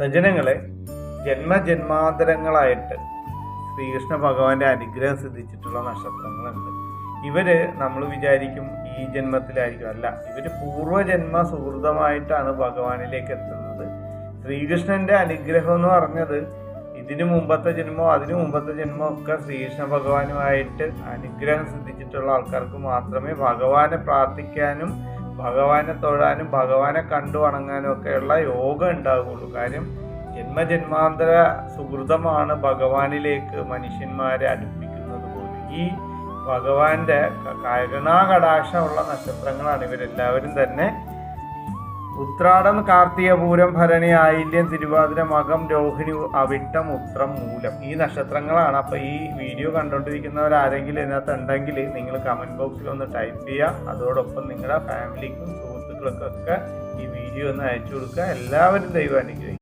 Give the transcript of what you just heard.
സജ്ജനങ്ങളെ ജന്മജന്മാന്തരങ്ങളായിട്ട് ശ്രീകൃഷ്ണ ഭഗവാന്റെ അനുഗ്രഹം സിദ്ധിച്ചിട്ടുള്ള നക്ഷത്രങ്ങളുണ്ട്. ഇവർ നമ്മൾ വിചാരിക്കും ഈ ജന്മത്തിലായിരിക്കും. അല്ല ഇവർ പൂർവജന്മ സുഹൃതമായിട്ടാണ് ഭഗവാനിലേക്ക് എത്തുന്നത്. ശ്രീകൃഷ്ണന്റെ അനുഗ്രഹം എന്ന് പറഞ്ഞത് ഇതിനു മുമ്പത്തെ ജന്മോ അതിനു മുമ്പത്തെ ജന്മോ ഒക്കെ ശ്രീകൃഷ്ണ ഭഗവാനുമായിട്ട് അനുഗ്രഹം സിദ്ധിച്ചിട്ടുള്ള ആൾക്കാർക്ക് മാത്രമേ ഭഗവാനെ പ്രാർത്ഥിക്കാനും ഭഗവാനെ തൊഴാനും ഭഗവാനെ കണ്ടു വണങ്ങാനും ഒക്കെയുള്ള യോഗം ഉണ്ടാകുള്ളൂ കാര്യം ജന്മജന്മാന്തര സുഹൃതമാണ് ഭഗവാനിലേക്ക് മനുഷ്യന്മാരെ അടുപ്പിക്കുന്നത് പോലും. ഈ ഭഗവാന്റെ കരുണാകടാക്ഷമുള്ള നക്ഷത്രങ്ങളാണ് ഇവരെല്ലാവരും തന്നെ. ഉത്രാടം കാർത്തികപൂരം ഭരണി ആയില്യം തിരുവാതിര മകം രോഹിണി അവിട്ടം ഉത്രം മൂലം. ഈ നക്ഷത്രങ്ങളാണ്. അപ്പൊ ഈ വീഡിയോ കണ്ടുകൊണ്ടിരിക്കുന്നവരാരെങ്കിലും ഇതിനകത്ത് ഉണ്ടെങ്കിൽ നിങ്ങൾ കമന്റ് ബോക്സിൽ ഒന്ന് ടൈപ്പ് ചെയ്യുക അതോടൊപ്പം നിങ്ങളുടെ ഫാമിലിക്കും സുഹൃത്തുക്കൾക്കൊക്കെ ഈ വീഡിയോ ഒന്ന് അയച്ചു കൊടുക്കുക. എല്ലാവരും ദൈവം അനുഗ്രഹിക്കും.